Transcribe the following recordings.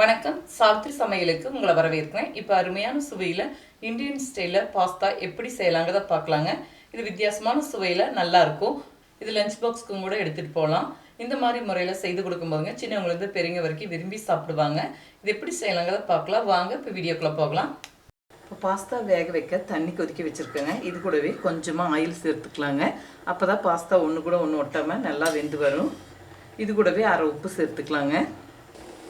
வணக்கம். சாவித்ரி சமையலுக்கு உங்களை வரவேற்கிறேன். இப்போ அருமையான சுவையில் இந்தியன் ஸ்டைலில் பாஸ்தா எப்படி செய்யலாங்கிறத பார்க்கலாங்க. இது வித்தியாசமான சுவையில் நல்லாயிருக்கும் இது லஞ்ச் பாக்ஸ்க்கும் கூட எடுத்துகிட்டு போகலாம் இந்த மாதிரி முறையில் செய்து கொடுக்கும்போதுங்க சின்னவங்களுக்கு பெரியவங்க வரைக்கும் விரும்பி சாப்பிடுவாங்க. இது எப்படி செய்யலாங்கிறத பார்க்கலாம். வாங்க இப்போ வீடியோக்குள்ளே போகலாம். இப்போ பாஸ்தா வேக வைக்க தண்ணி கொதிக்க வச்சுருக்கேங்க. இது கூடவே கொஞ்சமாக ஆயில் சேர்த்துக்கலாங்க. அப்போ தான் பாஸ்தா ஒன்று கூட ஒன்று ஒட்டாமல் நல்லா வெந்து வரும். இது கூடவே அரை உப்பு சேர்த்துக்கலாங்க.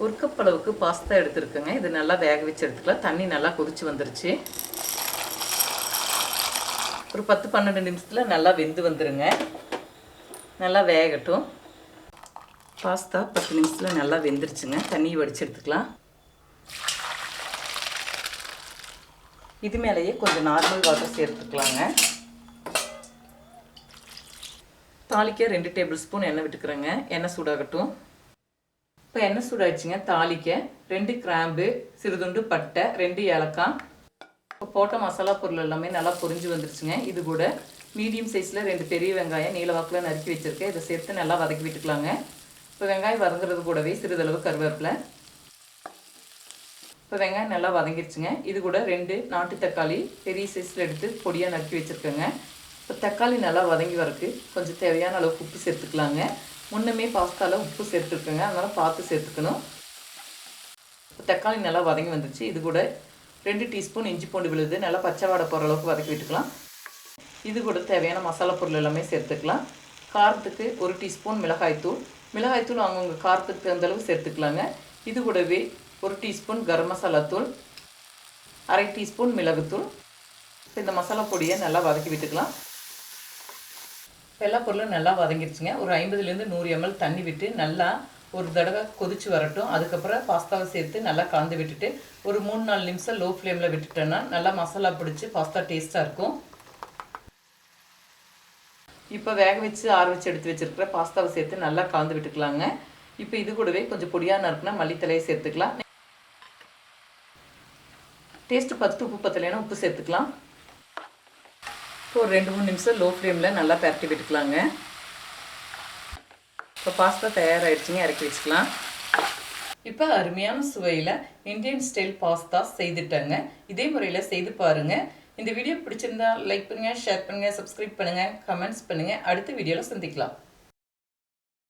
ஒரு கப் அளவுக்கு பாஸ்தா எடுத்துருக்கேங்க. இது நல்லா வேக வச்சு எடுத்துக்கலாம். தண்ணி நல்லா கொதிச்சு வந்துருச்சு. ஒரு பத்து பன்னெண்டு நிமிஷத்தில் நல்லா வெந்து வந்துருங்க. நல்லா வேகட்டும். பாஸ்தா பத்து நிமிஷத்தில் நல்லா வெந்துருச்சுங்க. தண்ணியை வடிச்சு எடுத்துக்கலாம். இது மேலேயே கொஞ்சம் நார்மல் வாட்டர் சேர்த்துக்கலாங்க. தாளிக்க ரெண்டு டேபிள் ஸ்பூன் எண்ணெய் விட்டுக்கிறேங்க. எண்ணெய் சூடாகட்டும். இப்போ எண்ணெய் சூடாயிடுச்சுங்க தாளிக்க. ரெண்டு கிராம்பு சிறுதுண்டு பட்டை ரெண்டு ஏலக்காய். இப்போ போட்ட மசாலா பொருள் எல்லாமே நல்லா பொரிஞ்சு வந்துருச்சுங்க. இது கூட மீடியம் சைஸில் ரெண்டு பெரிய வெங்காயம் நீளவாக்கில் நறுக்கி வச்சுருக்கேன். இதை சேர்த்து நல்லா வதக்கி விட்டுக்கலாங்க. இப்போ வெங்காயம் வதங்குறது கூடவே சிறிதளவு கருவேப்பிலை. இப்போ வெங்காயம் நல்லா வதங்கிருச்சுங்க. இது கூட ரெண்டு நாட்டு தக்காளி பெரிய சைஸில் எடுத்து பொடியாக நறுக்கி வச்சுருக்கேங்க. இப்போ தக்காளி நல்லா வதங்கி வரக்கு கொஞ்சம் தேவையான அளவுக்கு உப்பு சேர்த்துக்கலாங்க. முன்னமே பாஸ்தாவில் உப்பு சேர்த்துருக்குங்க. அதனால் பார்த்து சேர்த்துக்கணும். தக்காளி நல்லா வதங்கி வந்துருச்சு. இது கூட ரெண்டு டீஸ்பூன் இஞ்சி பூண்டு விழுது. நல்லா பச்சை வாடை போகிற அளவுக்கு வதக்கி விட்டுக்கலாம். இது கூட தேவையான மசாலா பொருள் எல்லாமே சேர்த்துக்கலாம். காரத்துக்கு ஒரு டீஸ்பூன் மிளகாய்த்தூள் மிளகாய்த்தூள் அவங்கவுங்க காரத்துக்கு தகுந்த அளவு சேர்த்துக்கலாங்க. இது கூடவே ஒரு டீஸ்பூன் கரம் மசாலா தூள். அரை டீஸ்பூன் மிளகுத்தூள். இப்போ இந்த மசாலா பொடியை நல்லா வதக்கி விட்டுக்கலாம். எல்லா பொருளும் நல்லா வதங்கிடுச்சுங்க. ஒரு ஐம்பதுலேருந்து நூறு எம்எல் தண்ணி விட்டு நல்லா ஒரு தடவை கொதிச்சு வரட்டும். அதுக்கப்புறம் பாஸ்தாவை சேர்த்து நல்லா கலந்து விட்டுட்டு ஒரு மூணு நாலு நிமிஷம் லோ ஃப்ளேமில் விட்டுட்டோன்னா நல்லா மசாலா பிடிச்சி பாஸ்தா டேஸ்ட்டாக இருக்கும். இப்போ வேக வச்சு ஆற வச்சு எடுத்து வச்சிருக்கிற பாஸ்தாவை சேர்த்து நல்லா கலந்து விட்டுக்கலாங்க. இப்போ இது கூடவே கொஞ்சம் பொடியாக நறுக்குனா மல்லித்தலையை சேர்த்துக்கலாம். டேஸ்ட்டு பத்து உப்பு பத்தலைன்னா உப்பு சேர்த்துக்கலாம். ஒரு ரெண்டு மூணு நிமிஷம் லோ ஃப்ளேமில் நல்லா பரட்டி விட்டுக்கலாங்க. இப்போ பாஸ்தா தயாராகிடுச்சிங்க இறக்கி வச்சுக்கலாம். இப்போ அருமையான சுவையில் இந்தியன் ஸ்டைல் பாஸ்தா செய்துட்டாங்க. இதே முறையில் செய்து பாருங்கள் இந்த வீடியோ பிடிச்சிருந்தா லைக் பண்ணுங்கள் ஷேர் பண்ணுங்கள் சப்ஸ்கிரைப் பண்ணுங்கள் கமெண்ட்ஸ் பண்ணுங்கள் அடுத்த வீடியோவில் சந்திக்கலாம்.